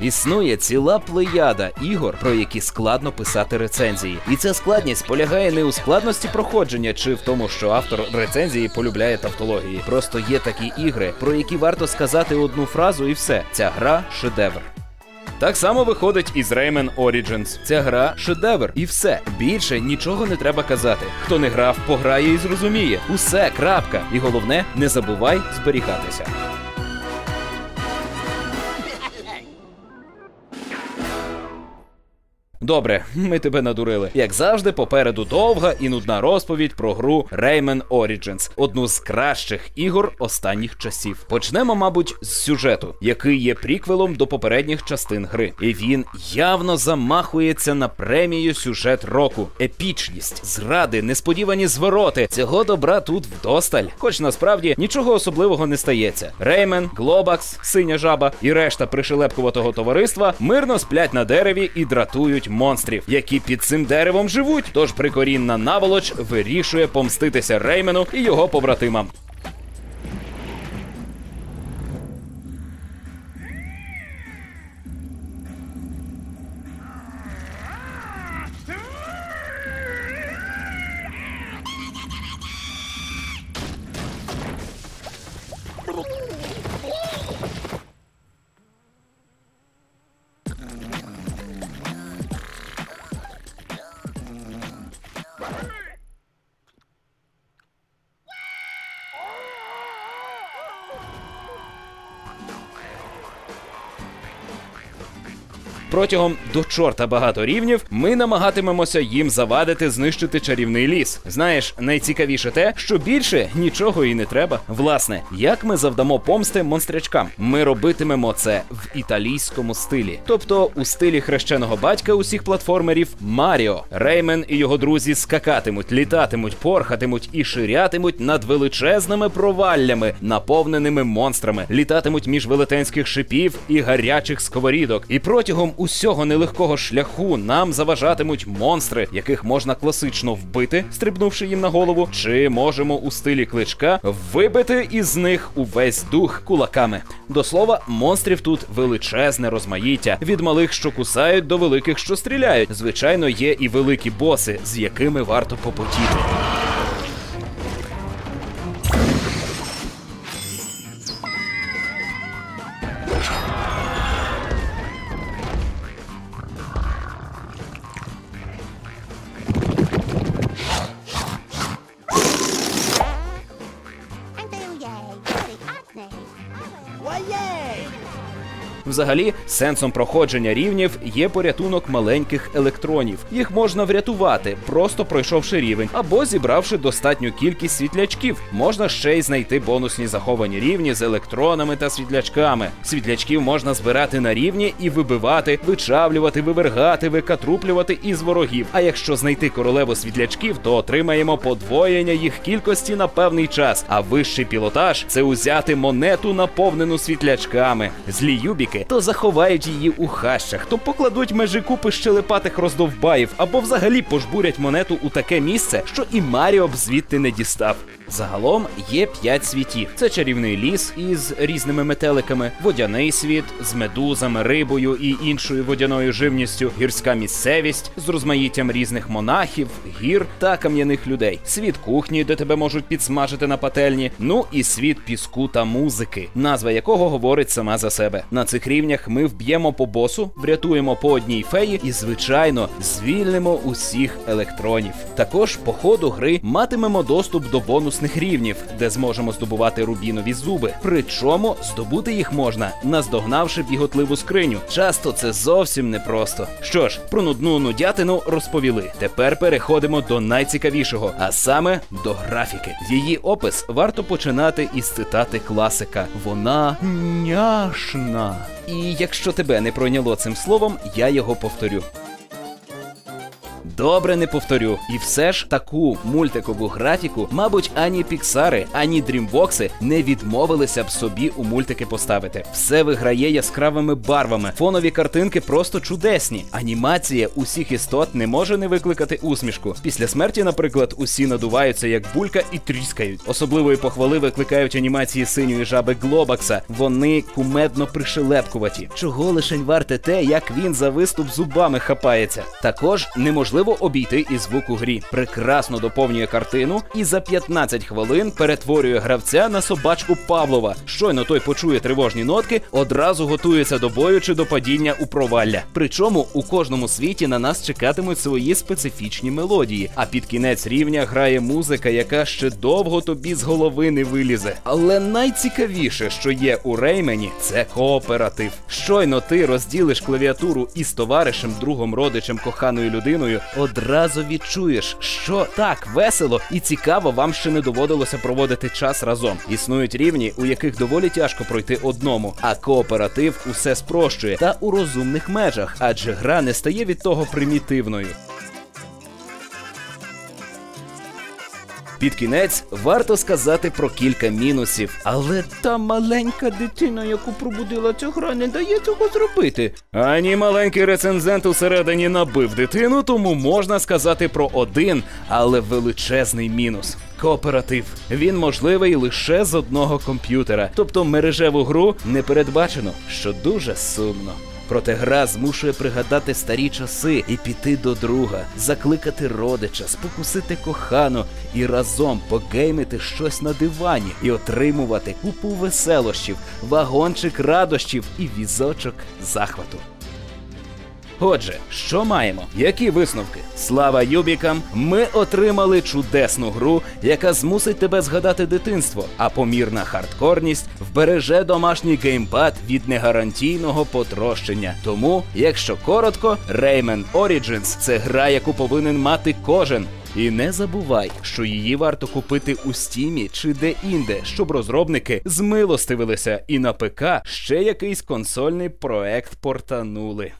Існує ціла плеяда ігор, про які складно писати рецензії. І ця складність полягає не у складності проходження чи в тому, що автор рецензії полюбляє тавтології. Просто є такі ігри, про які варто сказати одну фразу, і все. Ця гра шедевр. Так само виходить і з Rayman Origins. Ця гра шедевр, і все. Більше нічого не треба казати. Хто не грав, пограє і зрозуміє. Усе, крапка. І головне, не забувай зберігатися. Добре, ми тебе надурили. Як завжди, попереду довга і нудна розповідь про гру Rayman Origins, одну з кращих ігор останніх часів. Почнемо, мабуть, з сюжету, який є приквелом до попередніх частин гри. І він явно замахується на премію сюжет року. Епічність, зради, несподівані звороти. Цього добра тут вдосталь. Хоч насправді нічого особливого не стається. Реймен, Глобакс, синя жаба і решта пришелепкуватого товариства мирно сплять на дереві і дратують монстрів, які під цим деревом живуть. Тож прикорінна наволоч вирішує помститися Реймену і його побратимам. Протягом до чорта багато рівнів ми намагатимемося їм завадити знищити чарівний ліс. Знаєш, найцікавіше те, що більше нічого і не треба. Власне, як ми завдамо помсти монстрячкам? Ми робитимемо це в італійському стилі, тобто у стилі хрещеного батька усіх платформерів Маріо. Реймен і його друзі скакатимуть, літатимуть, порхатимуть і ширятимуть над величезними проваллями, наповненими монстрами, літатимуть між велетенських шипів і гарячих сковорідок. І протягом усього нелегкого шляху нам заважатимуть монстри, яких можна класично вбити, стрибнувши їм на голову, чи можемо у стилі кличка вибити із них увесь дух кулаками. До слова, монстрів тут величезне розмаїття від малих, що кусають, до великих, що стріляють. Звичайно, є і великі боси, з якими варто попотіти. Oye. Взагалі, сенсом проходження рівнів є порятунок маленьких електронів. Їх можна врятувати, просто пройшовши рівень, або зібравши достатню кількість світлячків. Можна ще й знайти бонусні заховані рівні з електронами та світлячками. Світлячків можна збирати на рівні і вибивати, вичавлювати, вивергати, викатруплювати із ворогів. А якщо знайти королеву світлячків, то отримаємо подвоєння їх кількості на певний час. А вищий пілотаж це узяти монету, наповнену світлячками. Злі юбіки то заховають її у хащах, то покладуть межі купи щелепатих роздовбаїв, або взагалі пожбурять монету у таке місце, що і Маріо б звідти не дістав. Загалом є п'ять світів: це чарівний ліс із різними метеликами, водяний світ з медузами, рибою і іншою водяною живністю, гірська місцевість з розмаїттям різних монахів, гір та кам'яних людей, світ кухні, де тебе можуть підсмажити на пательні. Ну і світ піску та музики, назва якого говорить сама за себе. На цих рівнях ми вб'ємо по босу, врятуємо по одній феї і, звичайно, звільнимо усіх електронів. Також по ходу гри матимемо доступ до бонусних бонусних рівнів, де зможемо здобувати рубінові зуби. Причому здобути їх можна, наздогнавши біготливу скриню. Часто це зовсім непросто. Що ж, про нудну нудятину розповіли. Тепер переходимо до найцікавішого, а саме до графіки. Її опис варто починати із цитати класика. Вона няшна. І якщо тебе не пройняло цим словом, я його повторю. Добре, не повторю. І все ж таку мультикову графіку, мабуть, ані Піксари, ані Дрімбокси не відмовилися б собі у мультики поставити. Все виграє яскравими барвами. Фонові картинки просто чудесні. Анімація усіх істот не може не викликати усмішку. Після смерті, наприклад, усі надуваються як булька і тріскають. Особливої похвали викликають анімації синьої жаби Глобакса. Вони кумедно пришелепкуваті. Чого лишень варте те, як він за виступ зубами хапається. Також неможливо обійти і звук у грі. Прекрасно доповнює картину і за 15 хвилин перетворює гравця на собачку Павлова. Щойно той почує тривожні нотки, одразу готується до бою чи до падіння у провалля. Причому у кожному світі на нас чекатимуть свої специфічні мелодії. А під кінець рівня грає музика, яка ще довго тобі з голови не вилізе. Але найцікавіше, що є у Реймені, це кооператив. Щойно ти розділиш клавіатуру із товаришем, другом, родичем, коханою людиною, одразу відчуєш, що так весело і цікаво вам ще не доводилося проводити час разом. Існують рівні, у яких доволі тяжко пройти одному, а кооператив усе спрощує та у розумних межах, адже гра не стає від того примітивною. Під кінець варто сказати про кілька мінусів, але та маленька дитина, яку пробудила ця гра, не дає цього зробити. Ані маленький рецензент усередині набив дитину, тому можна сказати про один, але величезний мінус. Кооператив він можливий лише з одного комп'ютера, тобто мережеву гру не передбачено, що дуже сумно. Проте гра змушує пригадати старі часи і піти до друга, закликати родича, спокусити кохану і разом погеймити щось на дивані і отримувати купу веселощів, вагончик радощів і візочок захвату. Отже, що маємо? Які висновки? Слава Юбікам! Ми отримали чудесну гру, яка змусить тебе згадати дитинство, а помірна хардкорність вбереже домашній геймпад від негарантійного потрощення. Тому, якщо коротко, Rayman Origins – це гра, яку повинен мати кожен. І не забувай, що її варто купити у стімі чи де-інде, щоб розробники змилостивилися і на ПК ще якийсь консольний проект портанули.